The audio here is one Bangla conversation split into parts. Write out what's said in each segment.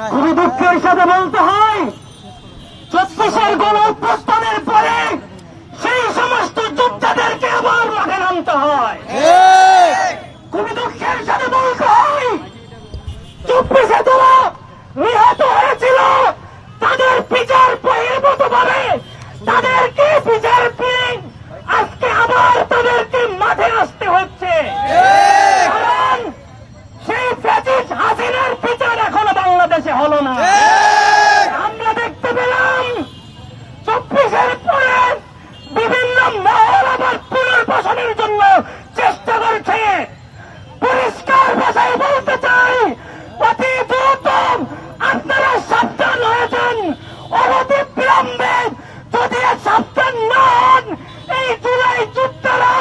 খুবই দুঃখের সাথে বলতে হয় চব্বিশের গণ অভ্যস্থানের পরে সেই সমস্ত যোদ্ধাদেরকে আবার মাঠে নামতে হয়। খুবই দুঃখের সাথে বলতে হয়, চব্বিশে যারা নিহত হয়েছিল, তাদের বিচার বহির্ভূত ভাবে তাদেরকে বিচার পেয়ে আজকে আবার তাদেরকে মাঠে আসতে হচ্ছে। হলো না। আমরা দেখতে পেলাম চব্বিশের পরে বিভিন্ন মহল আবার পুনর্বাসনের জন্য চেষ্টা করছে। পরিষ্কার ভাষায় বলতে চাই অতি দ্রুত আপনারা সাবধান হয়েছেন। অনতি বিলম্বে যদি সাবধান না হন এই জুলাই যুদ্ধরা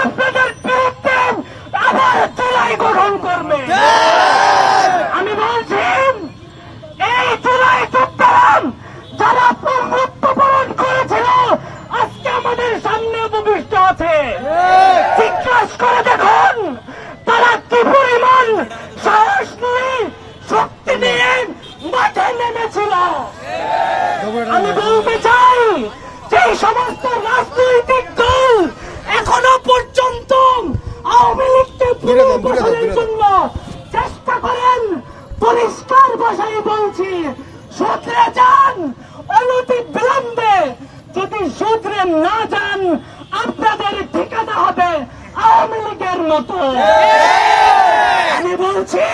আপনাদের বিরুদ্ধে আবার জুলাই গঠন করবে। লীগকে জন্য চেষ্টা করেন পরিষ্কার ভাষায় বলছি শুধরে যান অনতি বিলম্বে যদি শুধরে না যান আপনাদের ঠিকানা হবে আওয়ামী লীগের মতো আমি বলছি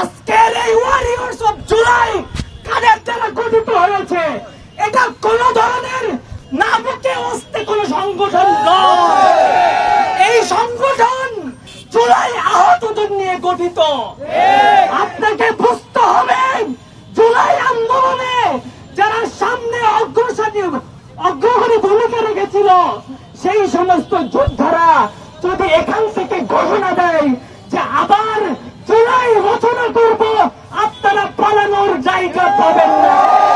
আজকের এই ওয়ারিয়র্স অফ জুলাই কাদের দ্বারা গঠিত হয়েছে এটা কোন ধরনের নামকে অস্তে কোন সংগঠন নয় এই সংগঠন জুলাই আহতদের নিয়ে গঠিত। আপনাকে বুঝতে হবে জুলাই আন্দোলনে যারা সামনে অগ্রসরী অগ্রগণী ভূমিকা রেখেছিল সেই সমস্ত যোদ্ধারা যদি এখান থেকে ঘোষণা দেয় যে আবার জুলাই রচনা করব আপনারা পালানোর জায়গা পাবে